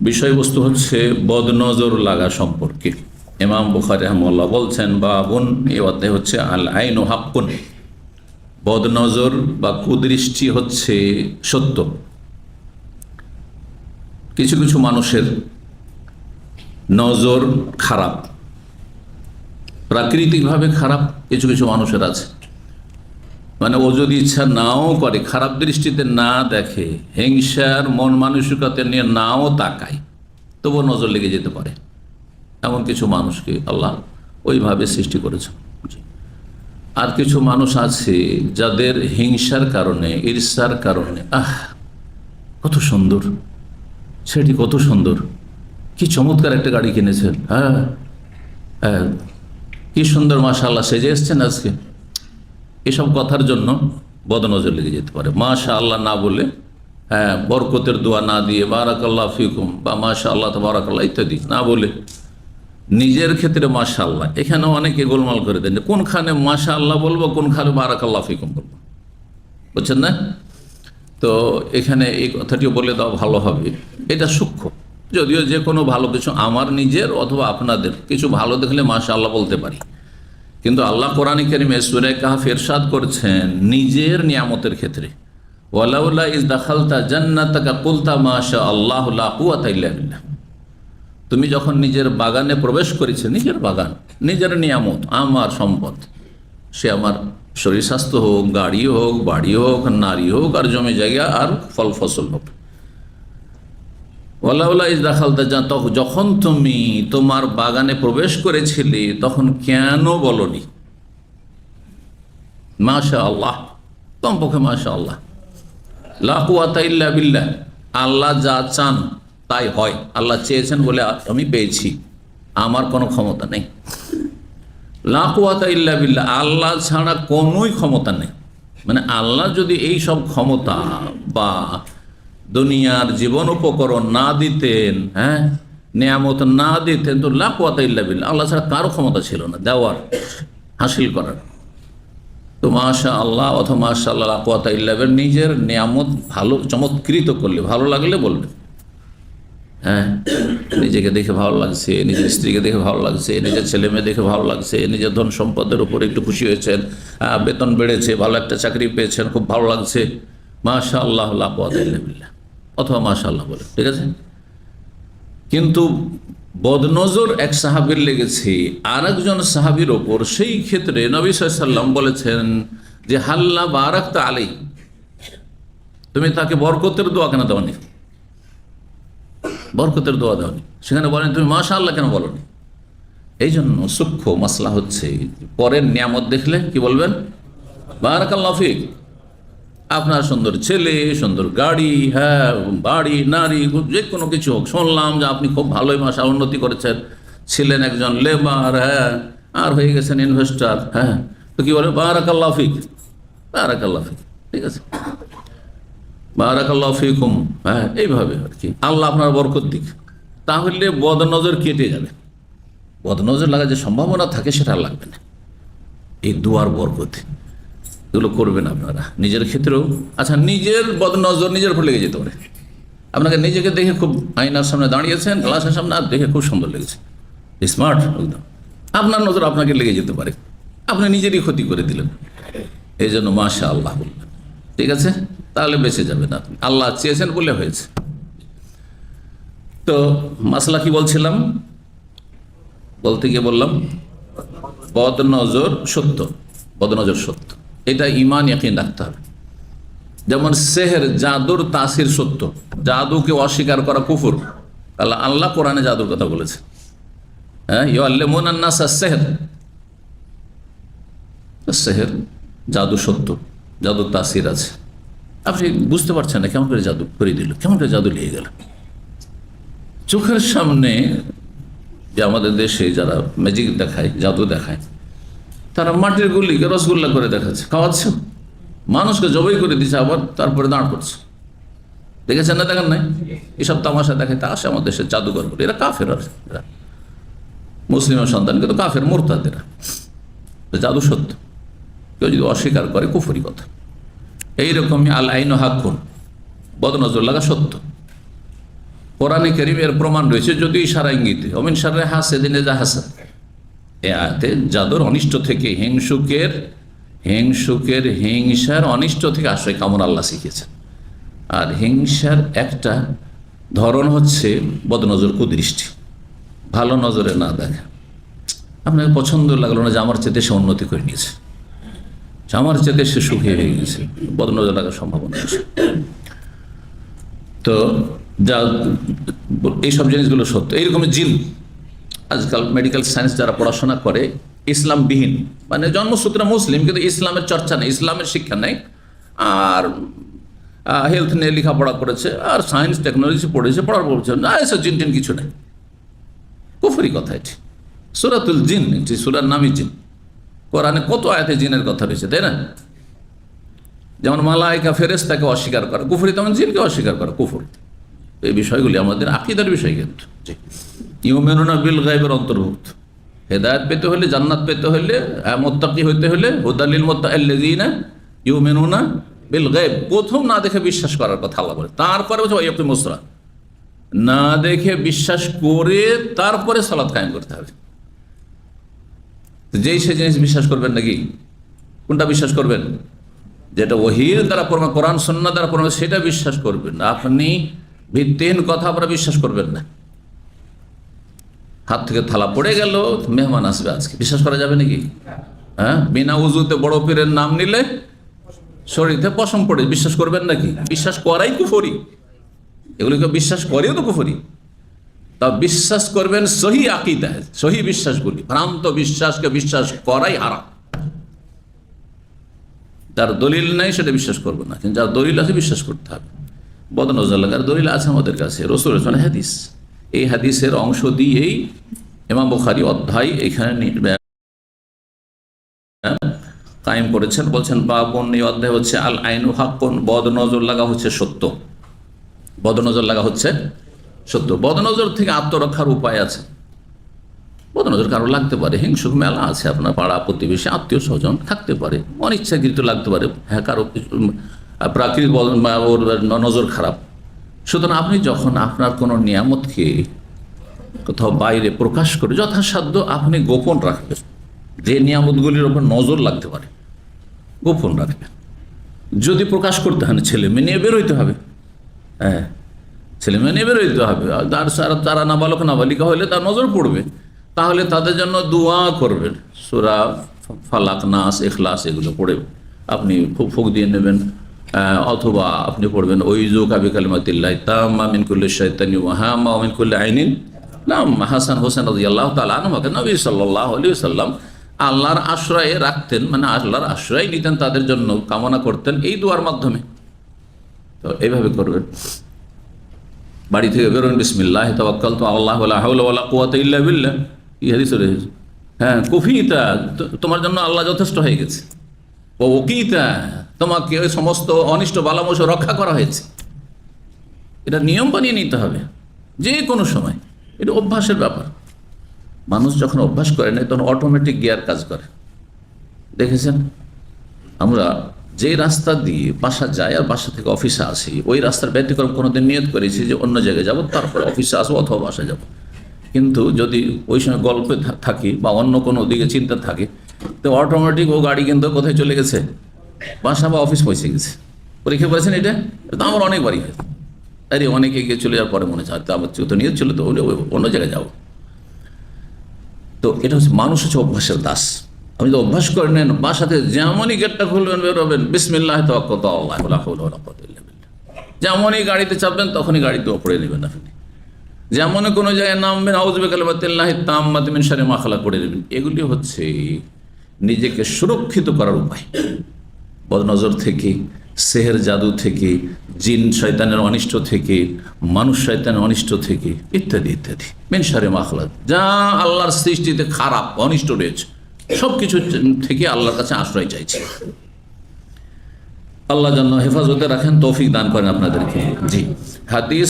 বিষয়বস্তু হচ্ছে বদনজর লাগা সম্পর্কে। ইমাম বুখারি রহমল্লা বলছেন বা বাবুন এ অধ্যায় হচ্ছে আল আইন ও হাক্কুন। বদনজর বা কুদৃষ্টি হচ্ছে সত্য। কিছু কিছু মানুষের নজর খারাপ, প্রাকৃতিকভাবে খারাপ কিছু কিছু মানুষের আছে। মানে ও যদি ইচ্ছা নাও করে, খারাপ দৃষ্টিতে না দেখে, হিংসার, মন মানসিকতা নিয়ে নাও তাকায়, তবুও নজর লেগে যেতে পারে। এমন কিছু মানুষকে আল্লাহ ওইভাবে সৃষ্টি করেছে আর কিছু মানুষ আছে যাদের হিংসার কারণে, ঈর্ষার কারণে, আহ, কত সুন্দর। সেটি কত সুন্দর। কি চমৎকার একটা গাড়ি কিনেছেন। হ্যাঁ হ্যাঁ। কি সুন্দর মাসা আল্লাহ সেজে এসছেন আজকে। এসব কথার জন্য বদনজর লেগে যেতে পারে। মাশা আল্লাহ না বলে হ্যাঁ বরকতের দোয়া না দিয়ে বারাকাল্লাহ ফিকুম বা মাশা আল্লাহ বারাকাল্লাহ ইত্যাদি না বলে নিজের ক্ষেত্রে মাশা আল্লাহ এখানেও অনেকে গোলমাল করে দেন কোনখানে মাশা আল্লাহ বলব, কোনখানে বারাকাল্লাহ ফিকুম বলব। বুঝছেন না? তো এখানে এই কথাটিও বলে দেওয়া ভালো হবে। এটা সূক্ষ্ম। যদিও যে কোনো ভালো কিছু আমার নিজের অথবা আপনাদের, কিছু ভালো দেখলে মাশা আল্লাহ বলতে পারি। কিন্তু আল্লাহ কোরআন করিমে সুরে কাহা ফেরসাদ করছেন নিজের নিয়ামতের ক্ষেত্রে। ইস দাখালতা তুমি যখন নিজের বাগানে প্রবেশ করেছে, নিজের বাগান, নিজের নিয়ামত, আমার সম্পদ, সে আমার শরীর স্বাস্থ্য হোক, গাড়ি হোক, বাড়ি হোক, নারী হোক, আর জমি জায়গা, আর ফল ফসল হোক। ইস দাখালতা যখন তুমি তোমার বাগানে প্রবেশ করেছিলে, তখন কেন বলনি? মাশা আল্লাহ কমপক্ষে মাশা আল্লাহ লাকুয়াতা ইল্লা বিল্লাহ, আল্লাহ যা চান তাই হয়। আল্লাহ চেয়েছেন বলে আমি পেয়েছি, আমার কোনো ক্ষমতা নেই। লাকুয়াতা ইল্লা বিল্লাহ, আল্লাহ ছাড়া কোনোই ক্ষমতা নেই। মানে আল্লাহ যদি এই সব ক্ষমতা বা দুনিয়ার জীবন উপকরণ না দিতেন হ্যাঁ? নিয়ামত না দিতেন তো লাকুয়াতা ইল্লা বিল্লাহ। আল্লাহ ছাড়া কারও ক্ষমতা ছিল না, দেওয়ার, হাসিল করার। তো মাশা আল্লাহ অথবা মাশা আল্লাহ লাকুয়াতা ইল্লাবের নিজের নিয়ামত ভালো, চমৎকৃত করলে, ভালো লাগলে বলবে। হ্যাঁ? নিজেকে দেখে ভালো লাগছে, নিজের স্ত্রীকে দেখে ভালো লাগছে, নিজের ছেলে মেয়ে দেখে ভালো লাগছে, নিজের ধন সম্পদের উপর একটু খুশি হয়েছেন বেতন বেড়েছে, ভালো একটা চাকরি পেয়েছেন, খুব ভালো লাগছে। মাশা আল্লাহ লাকুয়াতিল্লাহ অথবা মাশা আল্লাহ বলে, ঠিক আছে? কিন্তু বদনজর এক সাহাবির লেগেছে আর একজন সাহাবির ওপর। সেই ক্ষেত্রে নবী সাল্লাম বলেছেন যে, হাল্লা বারাক্তা আলাই তুমি তাকে বরকতের দোয়া কেন দেওয়ানি বরকতের দোয়া দেওয়ানি সেখানে বলেন, তুমি মাশা আল্লাহ কেন বলনি? এই জন্য সূক্ষ্ম মশলা হচ্ছে, পরের নিয়ামত দেখলে কি বলবেন? বারাক বারাকাল্লাফিক আপনার সুন্দর ছেলে, সুন্দর গাড়ি হ্যাঁ বাড়ি, নারী যে কোনো কিছু হোক। শুনলাম যে আপনি খুব ভালোই মাসা উন্নতি করেছেন। ছিলেন একজন লেবার হ্যাঁ আর হয়ে গেছেন ইনভেস্টার হ্যাঁ। তো কী বলে? বারাকাল্লাফিক বারাকাল্লাফিক ঠিক আছে? বারাকাল্লাফিকুম হ্যাঁ এইভাবে আর কি। আল্লাহ আপনার বরকত দিক। তাহলে বদনজর কেটে যাবে। বদনজর লাগার যে সম্ভাবনা থাকে, সেটা লাগবে না। এই দুয়ার বরকতে। এগুলো করবেন আপনারা। নিজের ক্ষেত্রেও আচ্ছা নিজের বদনজর নিজের উপর লেগে যেতে পারে। আপনাকে নিজেকে দেখে খুব আয়নার সামনে দাঁড়িয়েছেন, গ্লাসের সামনে, আর দেখে খুব সুন্দর লেগেছে। স্মার্ট একদম। আপনার নজর আপনাকে লেগে যেতে পারে। আপনি নিজেরই ক্ষতি করে দিলেন। এই জন্য মাশা আল্লাহ বললেন। ঠিক আছে? তাহলে বেঁচে যাবেন আপনি। আল্লাহ চেয়েছেন বলে হয়েছে। তো মাসলা কি বলছিলাম? বলতে গিয়ে বললাম, বদনজর সত্য। বদনজর সত্য। এটা ইমান ইয়াকিন রাখতে হবে। যেমন সেহের জাদুর তাসির সত্য, জাদুকে অস্বীকার করা কুফুর। আল্লাহ আল্লাহ কোরআনে জাদুর কথা বলেছে। হ্যাঁ ইয়ে মোনান্নাসা সেহের। সেহের জাদু সত্য জাদুর তাসির আছে। আপনি বুঝতে পারছেন না কেমন করে জাদু করে দিল, কেমন করে জাদু লেগে গেল। চোখের সামনে যে আমাদের দেশে যারা ম্যাজিক দেখায়, জাদু দেখায় তারা মাটির গুলিকে রসগোল্লা করে দেখাচ্ছে, খাওয়াচ্ছে। মানুষকে জবাই করে দিচ্ছে আবার, তারপরে দাঁড় করছে। দেখেছেন না দেখেন নাই? এসব তামাশা দেখায়, তা আসে আমাদের দেশের জাদুঘর করে এরা কাফের এরা। মুসলিমের সন্তান কিন্তু কাফের মোরতাদ এরা জাদু সত্য। কেউ যদি অস্বীকার করে, কুফরি কথা। এইরকমই আল আইন হাক্ষণ বদনজর লাগা সত্য। কোরআনে করিমের প্রমাণ রয়েছে যদি ইশারা ইঙ্গিতে। অমিন সারে হাসে দিনে যা হাসান এ আয়াতে জাদুর অনিষ্ট থেকে হিংসুকের হিংসুকের হিংসার অনিষ্ট থেকে আশ্রয় কামন আল্লাহ শিখেছেন আর হিংসার একটা ধরন হচ্ছে বদনজর কুদৃষ্টি। ভালো নজরে না দেখা। আপনাকে পছন্দ লাগল না যে আমার চেয়ে সে উন্নতি করে নিয়েছে। আমার চেতে সে সুখী হয়ে গেছে বদনজর লাগার সম্ভাবনা আছে। তো যা, এইসব জিনিসগুলো সত্য। এইরকম জিন। আজকাল মেডিকেল সায়েন্স যারা পড়াশোনা করে, ইসলামবিহীন। মানে জন্মসূত্রে মুসলিম, কিন্তু ইসলামের চর্চা নেই, ইসলামের শিক্ষা নেই। আর হেলথ নিয়ে লেখাপড়া করেছে, আর সায়েন্স টেকনোলজি পড়েছে, পড়ার পড়ছে না, এসব জিন টিন কিছু নেই। কুফরি কথা এটি। সুরাতুল জিন এটি, সুরার নামই জিন। কোরআনে কত আয়াতে জিনের কথা রয়েছে, তাই না? যেমন মালায়িকা ফেরেস্তাকে অস্বীকার করা, কুফরি তেমন জিনকে অস্বীকার করা, কুফর। এই বিষয়গুলি আমাদের আকিদার বিষয় কিন্তু। ইউমেনুনা বিল গাইবের অন্তর্ভুক্ত। হেদায়ত পেতে হলে, জান্নাত পেতে হলে মোত্তাকি হইতে হলে হুদালিল মোত্তাল্লিনা ইউমেনুনা বিল গাইব। প্রথম না দেখে বিশ্বাস করার কথা আল্লাহ বলে। তারপরে হচ্ছে ওয়াইকুম মুসরা না দেখে বিশ্বাস করে তারপরে সালাদ কায়েম করতে হবে। যেই সে জিনিস বিশ্বাস করবেন নাকি? কোনটা বিশ্বাস করবেন? যেটা ওহির দ্বারা প্রমাণ, কোরআন সন্না দ্বারা প্রমাণ, সেটা বিশ্বাস করবেন আপনি ভিত্তিহীন কথা আপনারা বিশ্বাস করবেন না। হাত থেকে থালা পড়ে গেল, মেহমান আসবে আজকে। বিশ্বাস করা যাবে নাকি? হ্যাঁ? বিনা উজুতে বড় পীরের নাম নিলে শরীরে পশম পড়ে, বিশ্বাস করবেন নাকি? বিশ্বাস করাই কুফরি। এগুলিকে বিশ্বাস করেও তো কুফরি। তা বিশ্বাস করবেন সহি আকিদায়, সহি বিশ্বাসগুলি। ভ্রান্ত বিশ্বাসকে বিশ্বাস করাই হারাম। যার দলিল নাই, সেটা বিশ্বাস করব না। কিন্তু যার দলিল আছে, বিশ্বাস করতে হবে। বদনজর লাগার দলিল আছে আমাদের কাছে। রসুল হাদিস। এই হাদিসের অংশ দিয়েই ইমাম বুখারি অধ্যায় এখানে কায়েম করেছেন। বলছেন, বাবন, এই অধ্যায় হচ্ছে আল আইনু হাক্কন বদ নজর লাগা হচ্ছে সত্য। বদনজর লাগা হচ্ছে সত্য। বদনজর থেকে আত্মরক্ষার উপায় আছে। বদনজর কারও লাগতে পারে, হিংসুক মেলা আছে আপনার পাড়া প্রতিবেশী, আত্মীয় স্বজন থাকতে পারে, অনিচ্ছাকৃত লাগতে পারে। হ্যাঁ কারও প্রাকৃতিক বদ- নজর খারাপ। সুতরাং আপনি যখন আপনার কোনো নিয়ামতকে কোথাও বাইরে প্রকাশ করে, যথাসাধ্য আপনি গোপন রাখবেন। যে নিয়ামতগুলির ওপর নজর লাগতে পারে, গোপন রাখবেন। যদি প্রকাশ করতে হয় ছেলে মেয়ে নিয়ে বেরোইতে হবে। হ্যাঁ ছেলে মেয়ে নিয়ে বেরোইতে হবে। তার সারা তারা নাবালক, নাবালিকা হলে তার নজর পড়বে। তাহলে তাদের জন্য দোয়া করবেন। সুরা ফালাক, নাস এখলাস এগুলো পড়ে আপনি ফুক ফুক দিয়ে নেবেন। অথবা আপনি পড়বেন ওই জো কাবি কালিমাতিল্লাহ তাম আমিন কুল্লি শৈতানি ওয়াহাম আমিন কুল্লি আইনিন নাম। হাসান হোসেন আল্লাহ তালা আমাকে নবী সাল্লাহ আলী সাল্লাম আল্লাহর আশ্রয়ে রাখতেন মানে আল্লাহর আশ্রয় নিতেন তাদের জন্য কামনা করতেন এই দোয়ার মাধ্যমে। তো এইভাবে করবেন। বাড়ি থেকে বেরোন, বিসমিল্লাহ তবাক্কাল তো আল্লাহ ইল্লা বিল্লাহ। হাদিস রয়েছে হ্যাঁ কফিতা তোমার জন্য আল্লাহ যথেষ্ট হয়ে গেছে। ও ওকিতা তোমাকে ওই সমস্ত অনিষ্ট বালামোষ রক্ষা করা হয়েছে। এটা নিয়ম বানিয়ে নিতে হবে, যে কোনো সময়। এটা অভ্যাসের ব্যাপার। মানুষ যখন অভ্যাস করে না তখন অটোমেটিক গিয়ার কাজ করে। দেখেছেন? আমরা যে রাস্তা দিয়ে বাসা যাই আর বাসা থেকে অফিসে আসি, ওই রাস্তার ব্যতিক্রম কোনোদিন নিয়ত করেছি যে অন্য জায়গায় যাব, তারপরে অফিসে আসব অথবা বাসা যাব। কিন্তু যদি ওই সময় গল্পে থাকি বা অন্য কোনো দিকে চিন্তা থাকে, তো অটোমেটিক ও গাড়ি কিন্তু কোথায় চলে গেছে? বাসা বা অফিস পৌঁছে গেছে। পরীক্ষা করেছেন এটা? তো আমার অনেকবারই হয় আরে, অনেকে গিয়ে চলে যাওয়ার পরে মনে আরে তো আমার তো নিয়ে ছিল, তো অন্য জায়গায় যাব। তো এটা হচ্ছে, মানুষ হচ্ছে অভ্যাসের দাস। আপনি তো অভ্যাস করে নেন বাসাতে যেমনই গেটটা খুলবেন, বেরোবেন, বিসমিল্লাহ তকত। যেমনই গাড়িতে চাপবেন, তখনই গাড়িতে ওপরে নেবেন আপনি। যেমন কোনো জায়গায় নামবেন আউজবে কালমাতিল্লাহ তাম্মাত মিন শারি মা খালাক করে নেবেন। এগুলি হচ্ছে নিজেকে সুরক্ষিত করার উপায়। বদনজর থেকে, সেহের জাদু থেকে, জিন শয়তানের অনিষ্ট থেকে, মানুষ শয়তানের অনিষ্ট থেকে, ইত্যাদি ইত্যাদি। মেনসারে মাখলাদ যা আল্লাহর সৃষ্টিতে খারাপ, অনিষ্ট রয়েছে সব কিছু থেকে আল্লাহর কাছে আশ্রয় চাইছে। আল্লাহ যেন হেফাজতে রাখেন, তৌফিক দান করেন আপনাদেরকে। জি। হাদিস